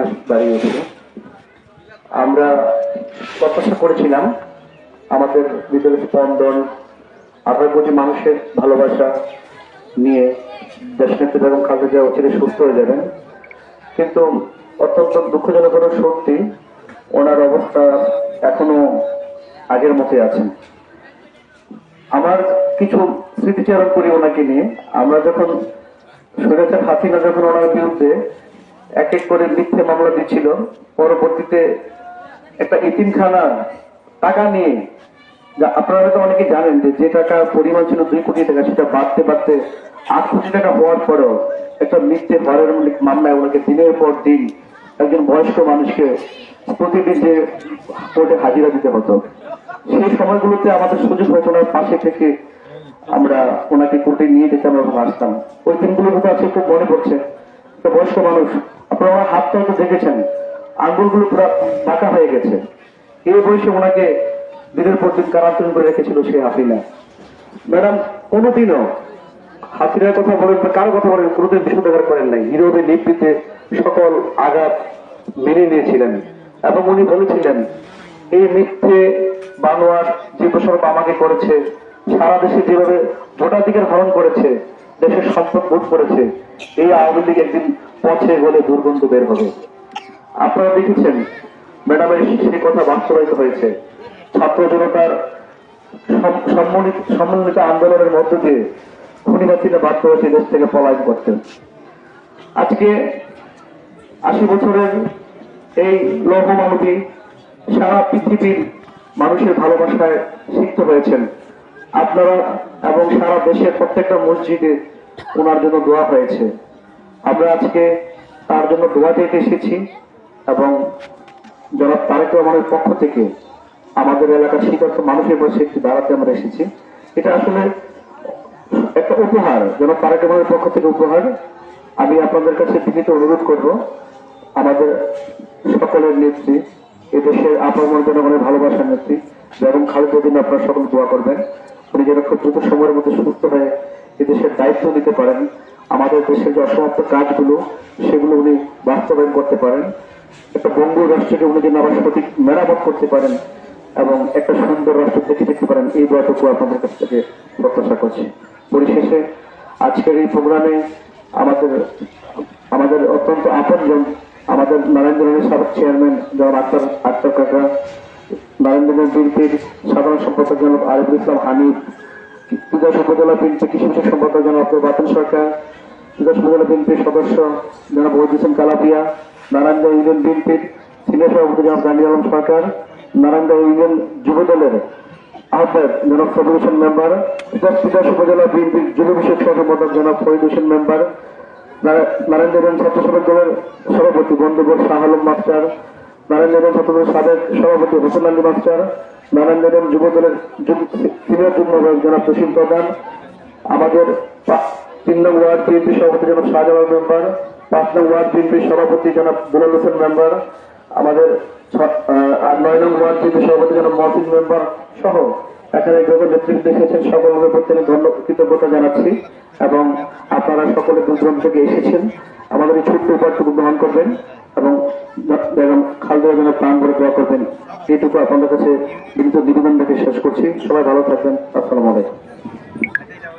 আস- দাঁড়িয়েছে আমরা প্রত্যাশা করেছিলাম আমাদের বিদ্যালয় স্পন্দন আঠারো কোটি মানুষের ভালোবাসা নিয়ে দেশনেত্রী বেগম খালেদা অচিরে সুস্থ হয়ে যাবেন। কিন্তু অত্যন্ত দুঃখজনক হলো সত্যি ওনার অবস্থা এখনও আগের মতোই আছেন আমার কিছু স্মৃতিচারণ করি ওনাকে নিয়ে। আমরা যখন স্বৈরাচার হাসিনা যখন ওনার বিরুদ্ধে এক এক করে মিথ্যে মামলা দিচ্ছিল পরবর্তীতে একটা ইতিমখানা টাকা নিয়ে আপনারা হয়তো অনেকে জানেন যে যে টাকা পরিমাণ ছিল দুই কোটি টাকা, সেটা বাড়তে বাড়তে আট কোটি টাকা হওয়ার পরেও একটা মিথ্যে হরের মামলায় ওনাকে দিনের পর দিন একজন বয়স্ক মানুষকে প্রতিদিন যে কোর্টে হাজিরা দিতে হতো। সেই সময়গুলোতে আমাদের সুযোগ হয়তো ওনার পাশে থেকে আমরা ওনাকে কোর্টে নিয়ে যেতে আমরা আসতাম ওই দিনগুলোর কথা আছে খুব মনে পড়ছে। একটা বয়স্ক মানুষ আপনারা ওনার হাতটা হয়তো দেখেছেন। আঙ্গুলগুলো পুরো বাঁকা হয়ে গেছে। এই বয়সে ওনাকে দিনের পর দিন কারান্তরণ করে রেখেছিল সেই হাসিনা ম্যাডাম, কোনোদিনও হাসিনার কথা বলেন বা কারও কথা বলেন, কোনোদিন বিশুদ্ধাগার করেন নাই। নীরবে নিবৃতে সকল আঘাত মেনে নিয়েছিলেন এবং উনি বলেছিলেন, এই মিথ্যে বানোয়ার যে প্রসঙ্গ আমাকে করেছে, সারা দেশে যেভাবে ভোটাধিকার হরণ করেছে, দেশের সম্পদ ভোট করেছে এই আওয়ামী লীগ একদিন পচে গলে দুর্গন্ধ বের হবে। আপনারা দেখেছেন, ম্যাডামের সেই কথা বাস্তবায়িত হয়েছে। ছাত্র জনতার সম- সম্মিলিত আন্দোলনের মধ্য দিয়ে খুনি হাসিনা বাধ্য হয়েছে দেশ থেকে পলায়ন করতে। আজকে আশি বছরের এই লৌহ সারা পৃথিবীর মানুষের ভালোবাসায় সিক্ত হয়েছেন। আপনারা এবং সারা দেশের প্রত্যেকটা মসজিদে ওনার জন্য দোয়া হয়েছে। আমরা আজকে তার জন্য দোয়া দিতে এসেছি এবং জনাব তারেক রহমানের পক্ষ থেকে আমাদের এলাকার শীতার্থ মানুষের পাশে একটু দাঁড়াতে আমরা এসেছি। এটা আসলে একটা উপহার। যেন তারেক রহমানের পক্ষ থেকে উপহার। আমি আপনাদের কাছে বিনীত অনুরোধ করব, আমাদের সকলের নেত্রী, এদেশের আপামর জনগণের ভালোবাসার নেত্রী, বেগম খালেদা দিন আপনারা সকল দোয়া করবেন। উনি যেন খুব দ্রুত সময়ের মধ্যে সুস্থ হয়ে এদেশের দায়িত্ব নিতে পারেন। আমাদের দেশের যে অসমাপ্ত কাজগুলো, সেগুলো উনি বাস্তবায়ন করতে পারেন। একটা বঙ্গুর রাষ্ট্রকে উনি যেন আবার সঠিক মেরামত করতে পারেন এবং একটা সুন্দর রাষ্ট্র দেখে দেখতে পারেন, এই দোয়াটুকু আপনাদের কাছ থেকে প্রত্যাশা করছি। পরিশেষে, আজকের এই প্রোগ্রামে আমাদের আমাদের অত্যন্ত আপনজন, আমাদের নারায়ণগঞ্জের সাবেক চেয়ারম্যান জনাব আক্তার আক্তার কাকা নারায়ণগঞ্জ বিএনপির সাধারণ সম্পাদক জনাব আরিফুল ইসলাম হানিফ তিতাস উপজেলা বিএনপি কৃষি বিষয়ক সম্পাদক জনাব বাতিল সরকার তিতাস উপজেলা বিএনপির সদস্য জনাব ওহিদ হোসেন কালাপিয়া, নারায়ণগঞ্জ ইউনিয়ন বিএনপির সিনিয়র সভাপতি জনাব গান্ধী আলম সরকার, নারায়ণগঞ্জ ইউনিয়ন যুব দলের আহ্বায়ক জনাব সবুল হোসেন মেম্বার তিতাস উপজেলা বিএনপির যুব বিষয়ক সহসম্পাদক জনাব ফরিদ হোসেন মেম্বার নারায়ণগঞ্জ ছাত্র সমাজ দলের সভাপতি বন্ধুবর শাহ আলম মাস্টার, নারায়ণগঞ্জ ছাত্র সাবেক সভাপতি হোসেন আলী মাস্টার নারায়ণগঞ্জ যুব দলের যুব- সিনিয়র যুগ্ম জনাব জসিম প্রধান, আমাদের তিন নং ওয়ার্ড বিএনপি সভাপতি জনাব শাহজালাল মেম্বার, পাঁচ নং ওয়ার্ড বিএনপি সভাপতি জনাব দুলাল হোসেন মেম্বার, আমাদের নয় নং ওয়ার্ড বিএনপি সভাপতি জনাব মহসিন মেম্বার সহ এখানে যত নেতৃত্ব এসেছেন সকলের প্রতি আমি ধন্য কৃতজ্ঞতা জানাচ্ছি এবং আপনারা সকলে দূর থেকে এসেছেন। আমাদের এই ছোট্ট উপায়টুকু গ্রহণ করবেন এবং বেগম খালদা যেন প্রাণ ভরে দোয়া করবেন। এইটুকু আপনাদের কাছে বিনীত নিবেদন রেখে শেষ করছি। সবাই ভালো থাকবেন। আসসালামু আলাইকুম।